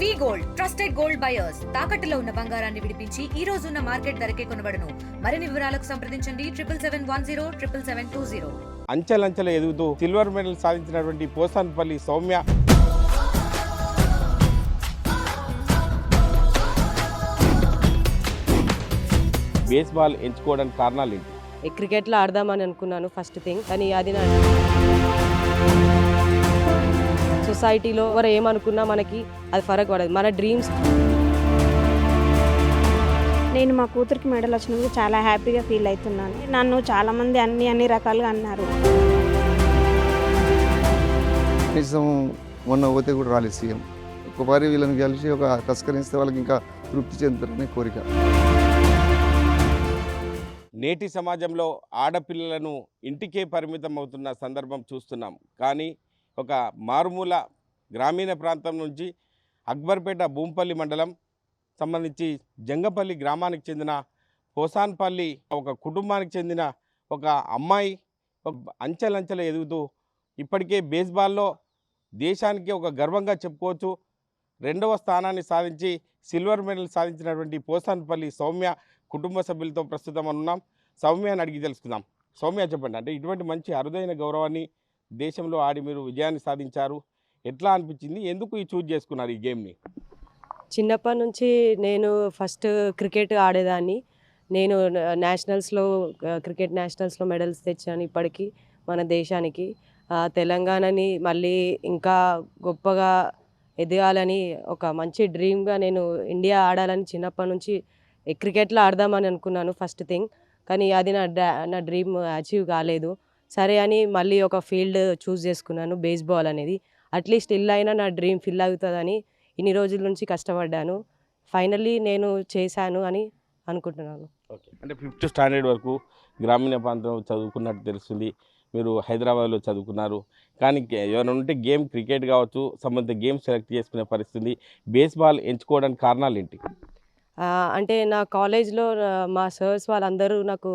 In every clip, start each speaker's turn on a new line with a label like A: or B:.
A: V gold trusted gold buyers. తాకట్టులో ఉన్న బంగారాన్ని విడిపించి ఈ రోజు ఉన్న మార్కెట్ ధరకే కొనబడను. మరిన్ని వివరాలకు సంప్రదించండి. Triple seven one zero triple seven two zero.
B: అంచెలంచెల ఎదుగుతూ సిల్వర్ మెడల్ సాధించినటువంటి పోసాన్పల్లి సౌమ్య. బేస్బాల్ ఎంచుకోవడానికి కారణాలు ఏంటి
C: క్రికెట్లో ఆడదామని అనుకున్నాను ఫస్ట్ థింగ్ కానీ అది నా సొసైటీలో ఎవరు ఏమనుకున్నా మనకి అది ఫరక్ పడదు. మన డ్రీమ్స్
D: నేను మా కూతురికి మెడల్ వచ్చినందుకు చాలా హ్యాపీగా ఫీల్ అవుతున్నాను. నన్ను చాలామంది అన్ని అన్ని రకాలుగా అన్నారు.
E: కనీసం మొన్న పోతే కూడా రాలేదు సీఎం. ఒకసారి వీళ్ళని కలిసి ఒక తస్కరిస్తే వాళ్ళకి ఇంకా తృప్తి చెందుతారనే కోరిక.
B: నేటి సమాజంలో ఆడపిల్లలను ఇంటికే పరిమితం అవుతున్న సందర్భం చూస్తున్నాం. కానీ ఒక మారుమూల గ్రామీణ ప్రాంతం నుంచి అక్బర్పేట భూంపల్లి మండలం సంబంధించి జంగపల్లి గ్రామానికి చెందిన పోసాన్పల్లి ఒక కుటుంబానికి చెందిన ఒక అమ్మాయి అంచెలంచెలు ఎదుగుతూ ఇప్పటికే బేస్బాల్లో దేశానికి ఒక గర్వంగా చెప్పుకోవచ్చు. రెండవ స్థానాన్ని సాధించి సిల్వర్ మెడల్ సాధించినటువంటి పోసాన్పల్లి సౌమ్య కుటుంబ సభ్యులతో ప్రస్తుతం ఉన్నాం. సౌమ్యాన్ని అడిగి తెలుసుకుందాం. సౌమ్య చెప్పండి. అంటే ఇటువంటి మంచి అరుదైన గౌరవాన్ని దేశంలో ఆడి మీరు విజయాన్ని సాధించారు. ఎట్లా అనిపించింది? ఎందుకు ఈ చూజ్ చేసుకున్నారు ఈ గేమ్ని?
C: చిన్నప్పటి నుంచి నేను ఫస్ట్ క్రికెట్ ఆడేదాన్ని. నేను నేషనల్స్లో క్రికెట్ నేషనల్స్లో మెడల్స్ తెచ్చాను ఇప్పటికీ మన దేశానికి. తెలంగాణని మళ్ళీ ఇంకా గొప్పగా ఎదగాలని ఒక మంచి డ్రీమ్గా నేను ఇండియా ఆడాలని చిన్నప్పటి నుంచి క్రికెట్లో ఆడదామని అనుకున్నాను ఫస్ట్ థింగ్. కానీ అది నా డ్రా నా డ్రీమ్ అచీవ్ కాలేదు. సరే అని మళ్ళీ ఒక ఫీల్డ్ చూస్ చేసుకున్నాను బేస్బాల్ అనేది. అట్లీస్ట్ ఇల్లు అయినా నా డ్రీమ్ ఫిల్ అవుతుందని ఇన్ని రోజుల నుంచి కష్టపడ్డాను. ఫైనల్లీ నేను చేశాను అని అనుకుంటున్నాను.
B: ఓకే. అంటే ఫిఫ్త్ స్టాండర్డ్ వరకు గ్రామీణ ప్రాంతంలో చదువుకున్నట్టు తెలుస్తుంది మీరు హైదరాబాద్లో చదువుకున్నారు. కానీ ఎవరైనా ఉంటే గేమ్ క్రికెట్ కావచ్చు సంబంధిత గేమ్ సెలెక్ట్ చేసుకునే పరిస్థితి. బేస్బాల్ ఎంచుకోవడానికి కారణాలు ఏంటి?
C: అంటే నా కాలేజ్లో మా సర్స్ వాళ్ళందరూ నాకు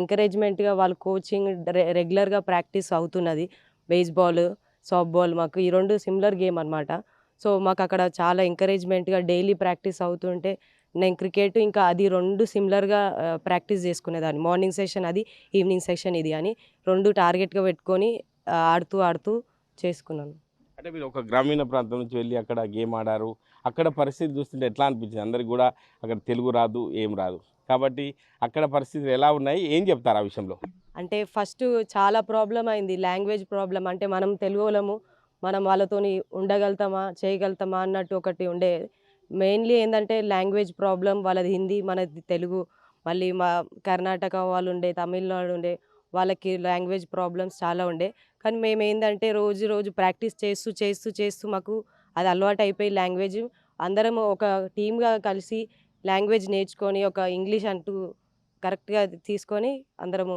C: ఎంకరేజ్మెంట్గా వాళ్ళు కోచింగ్ రెగ్యులర్గా ప్రాక్టీస్ అవుతున్నది. బేస్బాల్ సాఫ్ట్బాల్ మాకు ఈ రెండు సిమిలర్ గేమ్ అనమాట సో మాకు అక్కడ చాలా ఎంకరేజ్మెంట్గా డైలీ ప్రాక్టీస్ అవుతుంటే నేను క్రికెట్ ఇంకా అది రెండు సిమిలర్గా ప్రాక్టీస్ చేసుకునేదాన్ని. మార్నింగ్ సెషన్ అది ఈవినింగ్ సెషన్ ఇది అని రెండు టార్గెట్గా పెట్టుకొని ఆడుతూ ఆడుతూ చేసుకున్నాను.
B: అంటే మీరు ఒక గ్రామీణ ప్రాంతం నుంచి వెళ్ళి అక్కడ గేమ్ ఆడారు అక్కడ పరిస్థితి చూస్తుంటే ఎట్లా అనిపించింది? అందరికి కూడా అక్కడ తెలుగు రాదు ఏం రాదు. కాబట్టి అక్కడ పరిస్థితులు ఎలా ఉన్నాయి? ఏం చెప్తారు ఆ విషయంలో?
C: అంటే ఫస్ట్ చాలా ప్రాబ్లం అయింది. లాంగ్వేజ్ ప్రాబ్లం అంటే మనం తెలుగులము మనం వాళ్ళతోని ఉండగలుగుతామా చేయగలుగుతామా అన్నట్టు ఒకటి ఉండే. మెయిన్లీ ఏంటంటే లాంగ్వేజ్ ప్రాబ్లం వాళ్ళది హిందీ మనది తెలుగు. మళ్ళీ మా కర్ణాటక వాళ్ళు ఉండే తమిళనాడు ఉండే వాళ్ళకి లాంగ్వేజ్ ప్రాబ్లమ్స్ చాలా ఉండే. కానీ మేము ఏంటంటే రోజు రోజు ప్రాక్టీస్ చేస్తూ చేస్తూ చేస్తూ మాకు అది అలవాటు అయిపోయి లాంగ్వేజ్ అందరం ఒక టీమ్గా కలిసి లాంగ్వేజ్ నేర్చుకొని ఒక ఇంగ్లీష్ అంటూ కరెక్ట్గా తీసుకొని అందరము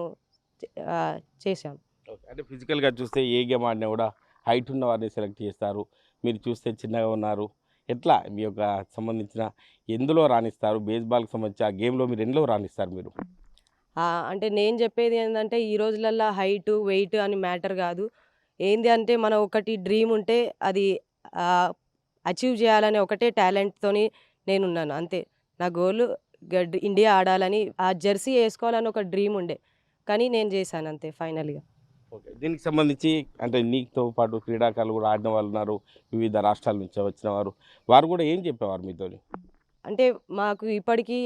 C: ఆ, చేశాం.
B: అంటే ఫిజికల్గా చూస్తే ఏ గేమ్ ఆడినా కూడా హైట్ ఉన్న వారిని సెలెక్ట్ చేస్తారు. మీరు చూస్తే చిన్నగా ఉన్నారు. ఎట్లా మీ యొక్క సంబంధించిన ఎందులో రాణిస్తారు? బేస్బాల్కి సంబంధించి ఆ గేమ్లో మీరు ఎందులో రాణిస్తారు మీరు?
C: అంటే నేను చెప్పేది ఏంటంటే ఈ రోజులల్లో హైట్ వెయిట్ అని మ్యాటర్ కాదు. ఏంది అంటే మన ఒకటి డ్రీమ్ ఉంటే అది అచీవ్ చేయాలనే ఒకటే టాలెంట్తోని నేనున్నాను అంతే. నా గోల్ ఇండియా ఆడాలని ఆ జెర్సీ వేసుకోవాలని ఒక డ్రీమ్ ఉండే. కానీ నేను చేశాను అంతే ఫైనల్గా.
B: ఓకే దీనికి సంబంధించి అంటే నీతో పాటు క్రీడాకారులు కూడా ఆడిన వాళ్ళు ఉన్నారు వివిధ రాష్ట్రాల నుంచి వచ్చిన వారు. వారు కూడా ఏం చెప్పేవారు మీతో
C: అంటే మాకు ఇప్పటికీ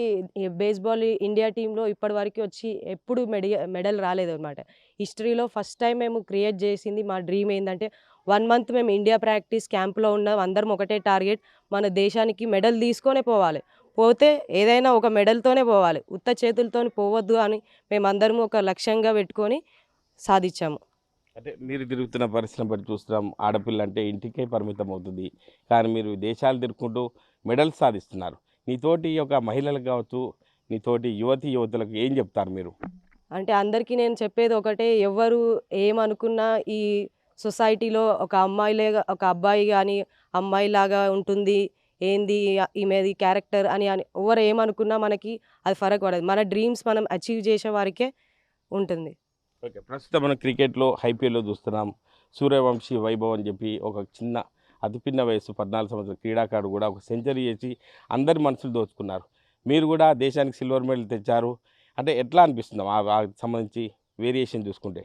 C: బేస్బాల్ ఇండియా టీంలో ఇప్పటి వరకు వచ్చి ఎప్పుడు మెడి మెడల్ రాలేదు అనమాట హిస్టరీలో ఫస్ట్ టైం మేము క్రియేట్ చేసింది మా డ్రీమ్ ఏంటంటే వన్ మంత్ మేము ఇండియా ప్రాక్టీస్ క్యాంప్లో ఉన్నాం అందరం ఒకటే టార్గెట్ మన దేశానికి మెడల్ తీసుకొనే పోవాలి. పోతే ఏదైనా ఒక మెడల్తోనే పోవాలి. ఉత్త చేతులతో పోవద్దు అని మేమందరం ఒక లక్ష్యంగా పెట్టుకొని సాధించాము.
B: అంటే మీరు తిరుగుతున్న పరిశ్రమ బట్టి చూస్తున్నాం ఆడపిల్ల అంటే ఇంటికే పరిమితం అవుతుంది కానీ మీరు దేశాలు తిరుగుకుంటూ మెడల్స్ సాధిస్తున్నారు. నీతోటి ఒక మహిళలకు కావచ్చు నీతోటి యువతి యువతులకు ఏం చెప్తారు మీరు?
C: అంటే అందరికీ నేను చెప్పేది ఒకటే ఎవరు ఏమనుకున్నా ఈ సొసైటీలో ఒక అమ్మాయిలే ఒక అబ్బాయి కానీ అమ్మాయిలాగా ఉంటుంది ఏంది ఈమెది క్యారెక్టర్ అని అని ఎవరు ఏమనుకున్నా మనకి అది ఫరక్ పడదు. మన డ్రీమ్స్ మనం అచీవ్ చేసే వారికే ఉంటుంది.
B: ఓకే ప్రస్తుతం మనం క్రికెట్లో ఐపీఎల్లో చూస్తున్నాం. సూర్యవంశీ వైభవ్ అని చెప్పి ఒక చిన్న అతిపిన్న వయసు పద్నాలుగు సంవత్సరాల. క్రీడాకారుడు కూడా ఒక సెంచరీ చేసి అందరి మనసులు దోచుకున్నారు. మీరు కూడా దేశానికి సిల్వర్ మెడల్ తెచ్చారు. అంటే ఎట్లా అనిపిస్తుంది? ఆ సంబంధించి వేరియేషన్ చూసుకుంటే.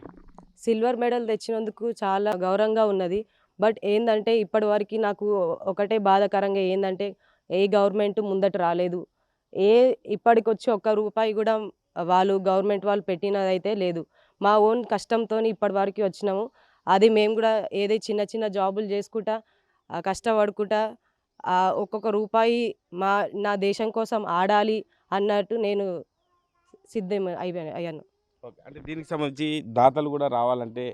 C: సిల్వర్ మెడల్ తెచ్చినందుకు చాలా గౌరవంగా ఉన్నది. బట్ ఏంటంటే ఇప్పటి వరకు నాకు ఒకటే బాధాకరంగా ఏంటంటే ఏ గవర్నమెంట్ ముందట రాలేదు. ఏ ఇప్పటికొచ్చి ఒక్క రూపాయి కూడా వాళ్ళు గవర్నమెంట్ వాళ్ళు పెట్టినదైతే లేదు. మా ఓన్ కష్టంతో ఇప్పటి వరకు వచ్చినాము. అది మేము కూడా ఏదో చిన్న చిన్న జాబులు చేసుకుంటా కష్టపడుకుంటా ఒక్కొక్క రూపాయి మా నా దేశం కోసం ఆడాలి అన్నట్టు నేను సిద్ధం అయిపోయాను అయ్యాను.
B: ఓకే. అంటే దీనికి సంబంధించి దాతలు కూడా రావాలంటే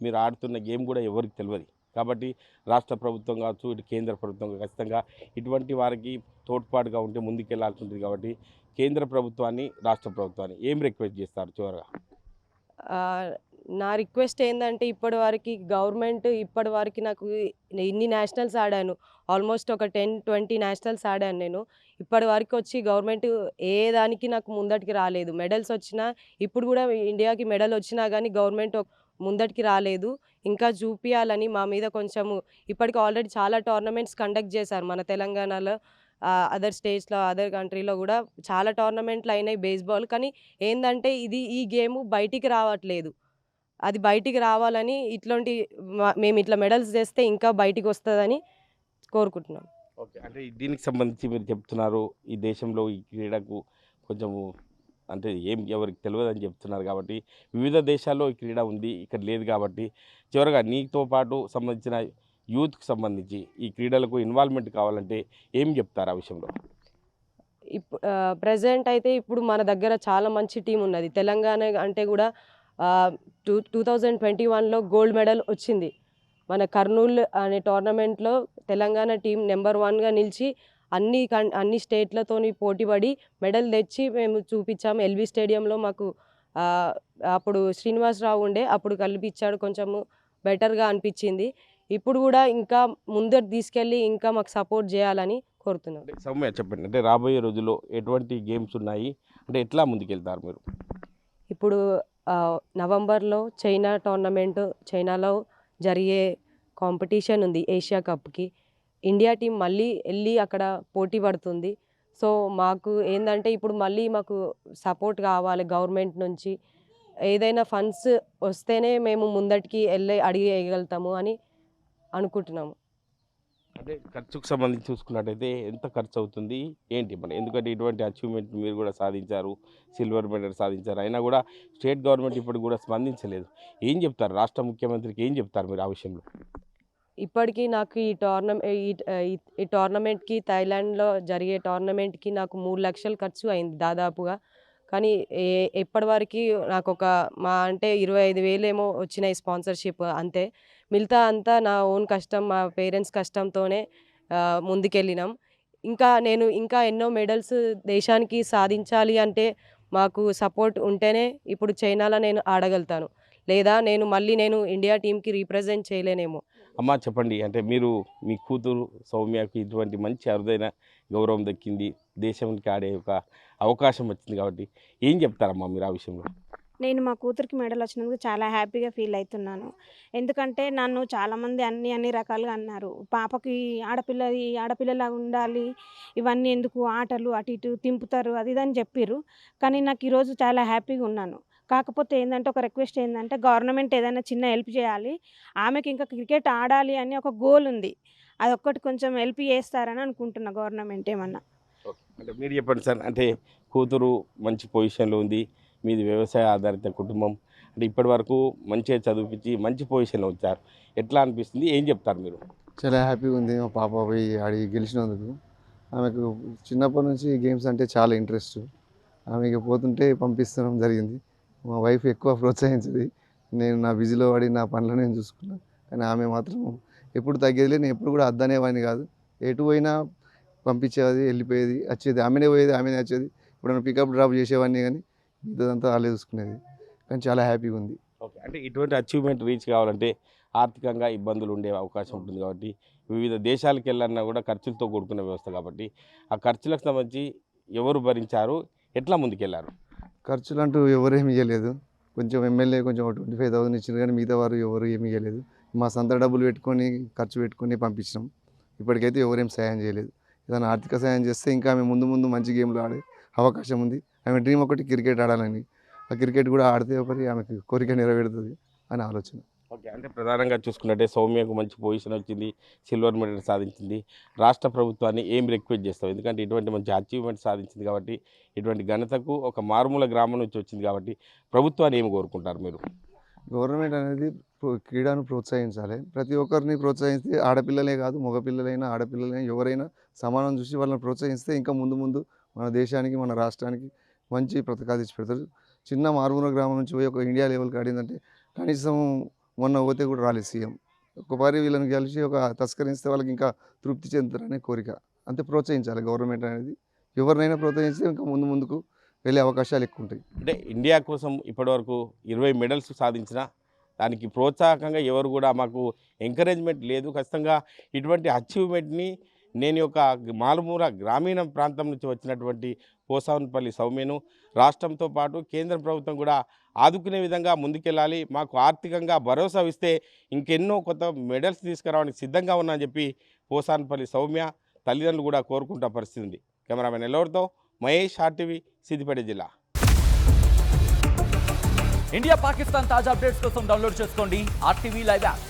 B: మీరు ఆడుతున్న గేమ్ కూడా ఎవరికి తెలియదు కాబట్టి రాష్ట్ర ప్రభుత్వం కావచ్చు ఇటు కేంద్ర ప్రభుత్వం ఖచ్చితంగా ఇటువంటి వారికి తోడ్పాటుగా ఉంటే ముందుకెళ్ళాల్సి ఉంటుంది కాబట్టి కేంద్ర ప్రభుత్వాన్ని రాష్ట్ర ప్రభుత్వాన్ని ఏం రిక్వెస్ట్ చేస్తారు చివరగా?
C: నా రిక్వెస్ట్ ఏంటంటే ఇప్పటి వరకు గవర్నమెంట్ ఇప్పటి వరకు నాకు ఇన్ని నేషనల్స్ ఆడాను. ఆల్మోస్ట్ ఒక టెన్ ట్వంటీ నేషనల్స్ ఆడాను నేను. ఇప్పటి వరకు వచ్చి గవర్నమెంట్ ఏ దానికి నాకు ముందటికి రాలేదు. మెడల్స్ వచ్చినా ఇప్పుడు కూడా ఇండియాకి మెడల్ వచ్చినా కానీ గవర్నమెంట్ ముందటికి రాలేదు. ఇంకా చూపించాలని మా మీద కొంచెము ఇప్పటికి ఆల్రెడీ చాలా టోర్నమెంట్స్ కండక్ట్ చేశారు. మన తెలంగాణలో అదర్ స్టేట్స్లో అదర్ కంట్రీలో కూడా చాలా టోర్నమెంట్లు అయినాయి బేస్బాల్. కానీ ఏంటంటే ఇది ఈ గేమ్ బయటికి రావట్లేదు. అది బయటికి రావాలని ఇట్లాంటి మేము ఇట్లా మెడల్స్ చేస్తే ఇంకా బయటికి వస్తుందని కోరుకుంటున్నాం.
B: ఓకే. అంటే దీనికి సంబంధించి మీరు చెప్తున్నారు ఈ దేశంలో ఈ క్రీడకు కొంచెము అంటే ఏం ఎవరికి తెలియదు అని చెప్తున్నారు కాబట్టి వివిధ దేశాల్లో ఈ క్రీడ ఉంది ఇక్కడ లేదు కాబట్టి చివరగా నీతో పాటు సంబంధించిన యూత్కి సంబంధించి ఈ క్రీడలకు ఇన్వాల్వ్మెంట్ కావాలంటే ఏం చెప్తారు ఆ విషయంలో?
C: ప్రజెంట్ అయితే ఇప్పుడు మన దగ్గర చాలా మంచి టీం ఉన్నది. తెలంగాణ అంటే కూడా టూ టూ థౌజండ్ ట్వంటీ వన్లో గోల్డ్ మెడల్ వచ్చింది. మన కర్నూలు అనే టోర్నమెంట్లో తెలంగాణ టీం నెంబర్ వన్గా నిలిచి అన్ని కన్ అన్ని స్టేట్లతోని పోటీపడి మెడల్ తెచ్చి మేము చూపించాము. ఎల్బీ స్టేడియంలో మాకు అప్పుడు శ్రీనివాసరావు ఉండే అప్పుడు కల్పించాడు కొంచెము బెటర్గా అనిపించింది. ఇప్పుడు కూడా ఇంకా ముందర తీసుకెళ్ళి ఇంకా మాకు సపోర్ట్ చేయాలని కోరుతున్నాం.
B: అంటే సౌమ్య చెప్పండి అంటే రాబోయే రోజుల్లో ఎటువంటి గేమ్స్ ఉన్నాయి? అంటే ఎట్లా ముందుకెళ్తారు మీరు?
C: ఇప్పుడు నవంబర్లో చైనా టోర్నమెంట్ చైనాలో జరిగే కాంపిటీషన్ ఉంది ఏషియా కప్కి. ఇండియా టీం మళ్ళీ వెళ్ళి అక్కడ పోటీ పడుతుంది. సో మాకు ఏంటంటే ఇప్పుడు మళ్ళీ మాకు సపోర్ట్ కావాలి గవర్నమెంట్ నుంచి. ఏదైనా ఫండ్స్ వస్తేనే మేము ముందటికి వెళ్ళి అడిగి వేయగలుగుతాము అని అనుకుంటున్నాము.
B: అంటే ఖర్చుకు సంబంధించి చూసుకున్నట్టయితే ఎంత ఖర్చు అవుతుంది ఏంటి మన ఎందుకంటే ఇటువంటి అచీవ్మెంట్ మీరు కూడా సాధించారు సిల్వర్ మెడల్ సాధించారు. అయినా కూడా స్టేట్ గవర్నమెంట్ ఇప్పుడు కూడా స్పందించలేదు. ఏం చెప్తారు? రాష్ట్ర ముఖ్యమంత్రికి ఏం చెప్తారు మీరు ఆ విషయంలో?
C: ఇప్పటికీ నాకు ఈ టోర్నమెంట్ ఈ టోర్నమెంట్కి థాయిలాండ్లో జరిగే టోర్నమెంట్కి నాకు మూడు లక్షలు ఖర్చు అయింది దాదాపుగా. కానీ ఏ ఎప్పటివరకు నాకు ఒక మా అంటే ఇరవై ఐదు వేలేమో వచ్చినాయి స్పాన్సర్షిప్ అంతే. మిగతా అంతా నా ఓన్ కష్టం మా పేరెంట్స్ కష్టంతోనే ముందుకెళ్ళినాం. ఇంకా నేను ఇంకా ఎన్నో మెడల్స్ దేశానికి సాధించాలి అంటే మాకు సపోర్ట్ ఉంటేనే ఇప్పుడు చైనాలో నేను ఆడగలుగుతాను. లేదా నేను మళ్ళీ నేను ఇండియా టీంకి రీప్రజెంట్ చేయలేనేమో.
B: అమ్మ చెప్పండి. అంటే మీరు మీ కూతురు సౌమ్యకు ఇటువంటి మంచి అరుదైన గౌరవం దక్కింది. దేశానికి ఆడే ఒక అవకాశం వచ్చింది కాబట్టి ఏం చెప్తారమ్మా మీరు ఆ విషయంలో?
D: నేను మా కూతురికి మెడల్ వచ్చినందుకు చాలా హ్యాపీగా ఫీల్ అవుతున్నాను. ఎందుకంటే నన్ను చాలామంది అన్ని అన్ని రకాలుగా అన్నారు. పాపకి ఆడపిల్లది ఆడపిల్లలా ఉండాలి ఇవన్నీ ఎందుకు ఆటలు అటు ఇటు తింపుతారు అది ఇది అని కానీ నాకు ఈరోజు చాలా హ్యాపీగా ఉన్నాను. కాకపోతే ఏంటంటే ఒక రిక్వెస్ట్ ఏంటంటే గవర్నమెంట్ ఏదైనా చిన్న హెల్ప్ చేయాలి ఆమెకి ఇంకా క్రికెట్ ఆడాలి అని ఒక గోల్ ఉంది. అది ఒక్కటి కొంచెం హెల్ప్ చేస్తారని అనుకుంటున్నా గవర్నమెంట్ ఏమన్నా.
B: అంటే మీరు చెప్పండి సార్ అంటే కూతురు మంచి పొజిషన్లో ఉంది మీది వ్యవసాయ ఆధారిత కుటుంబం అంటే ఇప్పటి వరకు మంచిగా చదివించి మంచి పొజిషన్లో వచ్చారు ఎట్లా అనిపిస్తుంది? ఏం చెప్తారు మీరు?
E: చాలా హ్యాపీగా ఉంది. మా పాప పోయి ఆడి గెలిచినందుకు. ఆమెకు చిన్నప్పటి నుంచి గేమ్స్ అంటే చాలా ఇంట్రెస్ట్. ఆమెకి పోతుంటే పంపిస్తడం జరిగింది. మా వైఫ్ ఎక్కువ ప్రోత్సహించింది. నేను నా బిజీలో పడి నా పనులు నేను చూసుకున్నాను కానీ ఆమె మాత్రం ఎప్పుడు తగ్గేది లేదు. నేను ఎప్పుడు కూడా అద్దనేవాడిని కాదు. ఎటు పోయినా పంపించేది వెళ్ళిపోయేది వచ్చేది ఆమెనే పోయేది ఆమెనే వచ్చేది. ఇప్పుడు పికప్ డ్రాప్ చేసేవాడిని కానీ మిగతాదంతా వాళ్ళే చూసుకునేది. కానీ చాలా హ్యాపీగా ఉంది
B: ఓకే అంటే ఇటువంటి అచీవ్మెంట్ రీచ్ కావాలంటే ఆర్థికంగా ఇబ్బందులు ఉండే అవకాశం ఉంటుంది కాబట్టి వివిధ దేశాలకు వెళ్ళాలన్నా కూడా ఖర్చులతో కూడుకున్న వ్యవస్థ కాబట్టి ఆ ఖర్చులకు సంబంధించి ఎవరు భరించారు? ఎట్లా ముందుకెళ్ళారు?
E: ఖర్చులు అంటూ ఎవరేమి ఇవ్వలేదు కొంచెం ఎమ్మెల్యే కొంచెం ట్వంటీ ఫైవ్ థౌసండ్ ఇచ్చారు కానీ మిగతా వారు ఎవరు ఏమి ఇవ్వలేదు మా సొంత డబ్బులు పెట్టుకొని ఖర్చు పెట్టుకొని పంపించినాం. ఇప్పటికైతే ఎవరేం సాయం చేయలేదు. ఏదైనా ఆర్థిక సాయం చేస్తే ఇంకా ఆమె ముందు ముందు మంచి గేమ్లు ఆడే అవకాశం ఉంది. ఆమె డ్రీమ్ ఒకటి క్రికెట్ ఆడాలని ఆ క్రికెట్ కూడా ఆడితే ఒకటి ఆమెకి కోరిక నెరవేరుతుంది అని ఆలోచన.
B: ఓకే అంటే ప్రధానంగా చూసుకున్నట్టే సౌమ్యకు మంచి పొజిషన్ వచ్చింది సిల్వర్ మెడల్ సాధించింది. రాష్ట్ర ప్రభుత్వాన్ని ఏం రిక్వెస్ట్ చేస్తాం ఎందుకంటే ఇటువంటి మంచి అచీవ్మెంట్ సాధించింది కాబట్టి ఇటువంటి ఘనతకు ఒక మారుమూల గ్రామం నుంచి వచ్చింది కాబట్టి ప్రభుత్వాన్ని ఏం కోరుకుంటారు మీరు?
E: గవర్నమెంట్ అనేది క్రీడను ప్రోత్సహించాలి. ప్రతి ఒక్కరిని ప్రోత్సహిస్తే ఆడపిల్లలే కాదు మగపిల్లలైనా ఆడపిల్లలైనా ఎవరైనా సమానం చూసి వాళ్ళని ప్రోత్సహిస్తే ఇంకా ముందు ముందు మన దేశానికి మన రాష్ట్రానికి మంచి పథకాలు తెచ్చి పెడతారు. చిన్న మారుమూల గ్రామం నుంచి పోయి ఒక ఇండియా లెవెల్కి ఆడిందంటే కనీసం మొన్న పోతే కూడా రాలేదు సీఎం. ఒకసారి వీళ్ళని కలిసి ఒక తస్కరిస్తే వాళ్ళకి ఇంకా తృప్తి చెందుతారనే కోరిక. అంతే ప్రోత్సహించాలి గవర్నమెంట్ అనేది. ఎవరినైనా ప్రోత్సహిస్తే ఇంకా ముందు ముందుకు వెళ్ళే అవకాశాలు ఎక్కువ ఉంటాయి.
B: అంటే ఇండియా కోసం ఇప్పటివరకు ఇరవై మెడల్స్ సాధించిన దానికి ప్రోత్సాహకంగా ఎవరు కూడా మాకు ఎంకరేజ్మెంట్ లేదు. ఖచ్చితంగా ఇటువంటి అచీవ్మెంట్ని నేను ఒక మారుమూల గ్రామీణ ప్రాంతం నుంచి వచ్చినటువంటి పోసావనపల్లి సౌమ్యను రాష్ట్రంతో పాటు కేంద్ర ప్రభుత్వం కూడా ఆదుకునే విధంగా ముందుకెళ్ళాలి. మాకు ఆర్థికంగా భరోసా ఇస్తే ఇంకెన్నో కొత్త మెడల్స్ తీసుకురావడానికి సిద్ధంగా ఉన్నా అని చెప్పి పోసానపల్లి సౌమ్య తల్లిదండ్రులు కూడా కోరుకుంటా పరిస్థితి ఉంది. కెమెరామెన్ ఎల్లవరితో మహేష్ ఆర్టీవీ సిద్దిపేట జిల్లా.
F: ఇండియా పాకిస్తాన్ తాజా అప్డేట్స్ కోసం డౌన్లోడ్ చేసుకోండి ఆర్టీవీ లైవ్ యాప్.